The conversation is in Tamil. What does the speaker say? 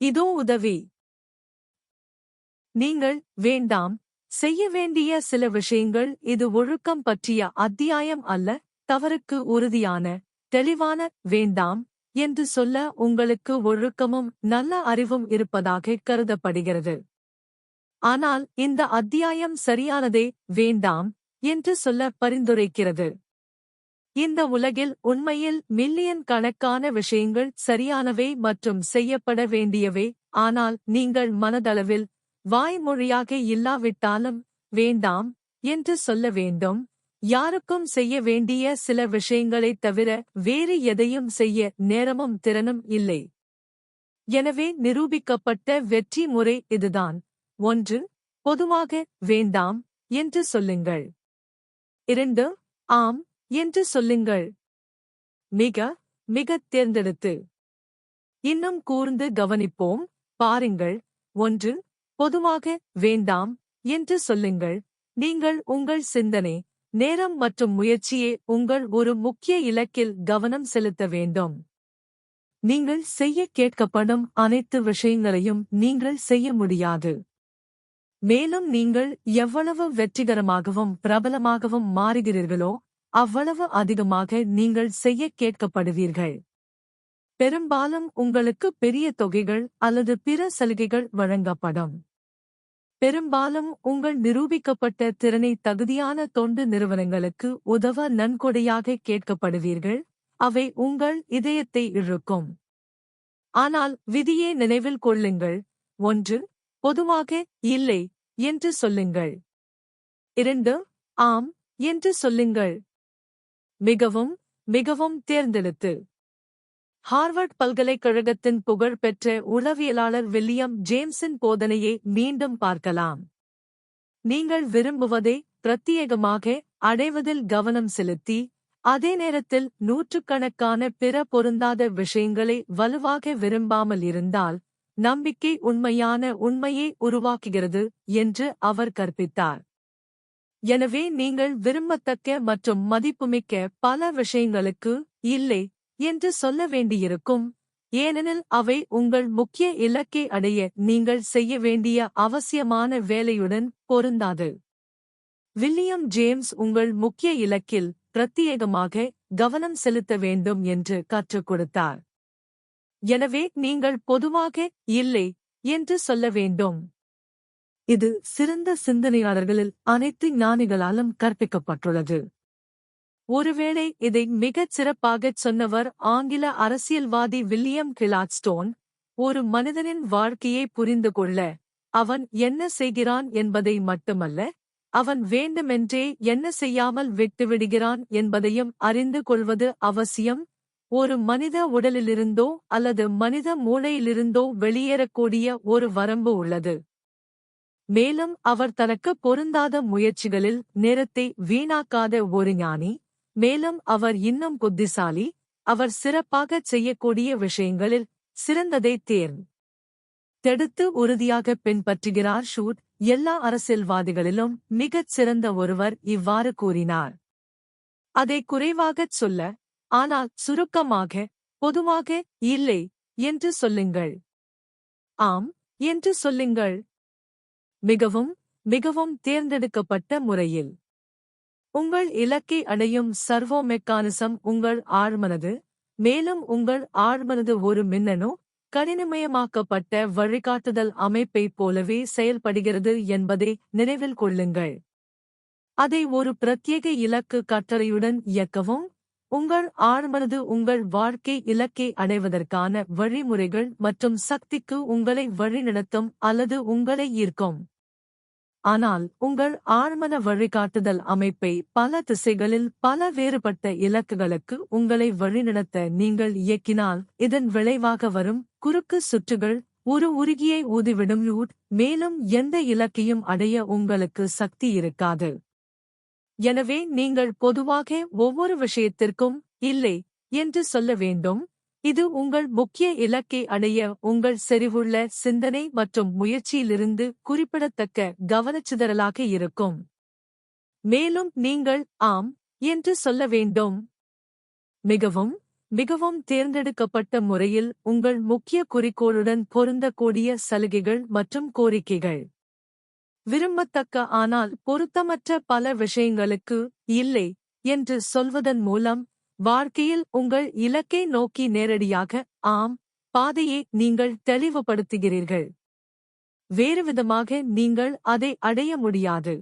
இதோ உதவி. நீங்கள் வேண்டாம். செய்ய வேண்டிய சில விஷயங்கள் இது ஒழுக்கம் பற்றிய அத்தியாயம் அல்ல தவறுக்கு உறுதியான தெளிவான வேண்டாம் என்று சொல்ல உங்களுக்கு ஒழுக்கமும் நல்ல அறிவும் இருப்பதாக கருதப்படுகிறது. ஆனால் இந்த அத்தியாயம் சரியானதே வேண்டாம் என்று சொல்ல பரிந்துரைக்கிறது. இந்த உலகில் உண்மையில் மில்லியன் கணக்கான விஷயங்கள் சரியானவை மற்றும் செய்யப்பட வேண்டியவை. ஆனால் நீங்கள் மனதளவில் வாய்மொழியாக இல்லாவிட்டாலும் வேண்டாம் என்று சொல்ல வேண்டும். யாருக்கும் செய்ய வேண்டிய சில விஷயங்களைத் தவிர வேறு எதையும் செய்ய நேரமும் திறனும் இல்லை. எனவே நிரூபிக்கப்பட்ட வெற்றி முறை இதுதான். ஒன்று பொதுவாக வேண்டாம் என்று சொல்லுங்கள். இரண்டு ஆம் என்று சொல்லுங்கள். மிக மிகத் தேர்ந்தெடுத்து. இன்னும் கூர்ந்து கவனிப்போம். பாருங்கள். ஒன்று பொதுவாக வேண்டாம் என்று சொல்லுங்கள். நீங்கள் உங்கள் சிந்தனை நேரம் மற்றும் முயற்சியே உங்கள் ஒரு முக்கிய இலக்கில் கவனம் செலுத்த வேண்டும். நீங்கள் செய்ய கேட்கப்படும் அனைத்து விஷயங்களையும் நீங்கள் செய்ய முடியாது. மேலும் நீங்கள் எவ்வளவு வெற்றிகரமாகவும் பிரபலமாகவும் மாறுகிறீர்களோ அவ்வளவு அதிகமாக நீங்கள் செய்ய கேட்கப்படுவீர்கள். பெரும்பாலும் உங்களுக்கு பெரிய தொகைகள் அல்லது பிற சலுகைகள் வழங்கப்படும். பெரும்பாலும் உங்கள் நிரூபிக்கப்பட்ட திறனை தகுதியான தொண்டு நிறுவனங்களுக்கு உதவ நன்கொடையாக கேட்கப்படுவீர்கள். அவை உங்கள் இதயத்தை இழுக்கும். ஆனால் விதியை நினைவில் கொள்ளுங்கள். ஒன்று பொதுவாக இல்லை என்று சொல்லுங்கள். இரண்டு ஆம் என்று சொல்லுங்கள். மிகவும் மிகவும் தேர்ந்தெடுத்து. ஹார்வர்ட் பல்கலைக்கழகத்தின் புகழ்பெற்ற உளவியலாளர் வில்லியம் ஜேம்ஸின் போதனையை மீண்டும் பார்க்கலாம். நீங்கள் விரும்புவதை பிரத்யேகமாக அடைவதில் கவனம் செலுத்தி அதே நேரத்தில் நூற்றுக்கணக்கான பிற பொருந்தாத விஷயங்களை வலுவாக விரும்பாமல் இருந்தால் நம்பிக்கை உண்மையான உண்மையை உருவாக்குகிறது என்று அவர் கற்பித்தார். எனவே நீங்கள் விரும்பத்தக்க மற்றும் மதிப்புமிக்க பல விஷயங்களுக்கு இல்லை என்று சொல்ல வேண்டியிருக்கும். ஏனெனில் அவை உங்கள் முக்கிய இலக்கை அடைய நீங்கள் செய்ய வேண்டிய அவசியமான வேலையுடன் பொருந்தாது. வில்லியம் ஜேம்ஸ் உங்கள் முக்கிய இலக்கில் பிரத்யேகமாக கவனம் செலுத்த வேண்டும் என்று கற்றுக் கொடுத்தார். எனவே நீங்கள் பொதுவாக இல்லை என்று சொல்ல வேண்டும். இது சிறந்த சிந்தனையாளர்களில் அனைத்து ஞானிகளாலும் கற்பிக்கப்பட்டுள்ளது. ஒருவேளை இதை மிகச் சிறப்பாகச் சொன்னவர் ஆங்கில அரசியல்வாதி வில்லியம் கிலாட்ஸ்டோன் ஒரு மனிதனின் வாழ்க்கையை புரிந்து கொள்ள அவன் என்ன செய்கிறான் என்பதை மட்டுமல்ல அவன் வேண்டுமென்றே என்ன செய்யாமல் விட்டுவிடுகிறான் என்பதையும் அறிந்து கொள்வது அவசியம். ஒரு மனித உடலிலிருந்தோ அல்லது மனித மூளையிலிருந்தோ வெளியேறக்கூடிய ஒரு வரம்பு உள்ளது. மேலும் அவர் தனக்கு பொருந்தாத முயற்சிகளில் நேரத்தை வீணாக்காத ஒரு ஞானி. மேலும் அவர் இன்னும் புத்திசாலி. அவர் சிறப்பாகச் செய்யக்கூடிய விஷயங்களில் சிறந்ததை தேர்வு தெடுத்து உறுதியாக பின்பற்றுகிறார் ஷூட். எல்லா அரசியல்வாதிகளிலும் மிகச் சிறந்த ஒருவர் இவ்வாறு கூறினார். அதை குறைவாகச் சொல்ல ஆனால் சுருக்கமாக பொதுவாக இல்லை என்று சொல்லுங்கள். ஆம் என்று சொல்லுங்கள். மிகவும் மிகவும் தேர்ந்தெடுக்கப்பட்ட முறையில். உங்கள் இலக்கை அடையும் சர்வோ மெக்கானிசம் உங்கள் ஆழ்மனது மேலும் உங்கள் ஆழ்மனது ஒரு மின்னணு கடினமயமாக்கப்பட்ட வழிகாட்டுதல் அமைப்பைப் போலவே செயல்படுகிறது என்பதை நினைவில் கொள்ளுங்கள். அதை ஒரு பிரத்யேக இலக்கு கட்டளையுடன் இயக்கவும். உங்கள் ஆழ்மனது உங்கள் வாழ்க்கை இலக்கை அடைவதற்கான வழிமுறைகள் மற்றும் சக்திக்கு உங்களை வழிநடத்தும் அல்லது உங்களை ஈர்க்கும். ஆனால் உங்கள் ஆழ்மன வழிகாட்டுதல் அமைப்பை பல திசைகளில் பல வேறுபட்ட இலக்குகளுக்கு உங்களை வழிநடத்த நீங்கள் இயக்கினால் இதன் விளைவாக வரும் குறுக்கு சுற்றுகள் ஒரு உருகியை ஊதிவிடும் லூட் மேலும் எந்த இலக்கையும் அடைய உங்களுக்கு சக்தி இருக்காது. எனவே நீங்கள் பொதுவாக ஒவ்வொரு விஷயத்திற்கும் இல்லை என்று சொல்ல வேண்டும். இது உங்கள் முக்கிய இலக்கை அடைய உங்கள் செறிவுள்ள சிந்தனை மற்றும் முயற்சியிலிருந்து குறிப்பிடத்தக்க கவனச்சிதறலாக இருக்கும். மேலும் நீங்கள் ஆம் என்று சொல்ல வேண்டும். மிகவும் மிகவும் தேர்ந்தெடுக்கப்பட்ட முறையில் உங்கள் முக்கிய குறிக்கோளுடன் பொருந்தக்கூடிய சலுகைகள் மற்றும் கோரிக்கைகள். விரும்பத்தக்க ஆனால் பொருத்தமற்ற பல விஷயங்களுக்கு இல்லை என்று சொல்வதன் மூலம் வாழ்க்கையில் உங்கள் இலக்கை நோக்கி நேரடியாக ஆம் பாதையை நீங்கள் தெளிவுபடுத்துகிறீர்கள். வேறுவிதமாக நீங்கள் அதை அடைய முடியாது.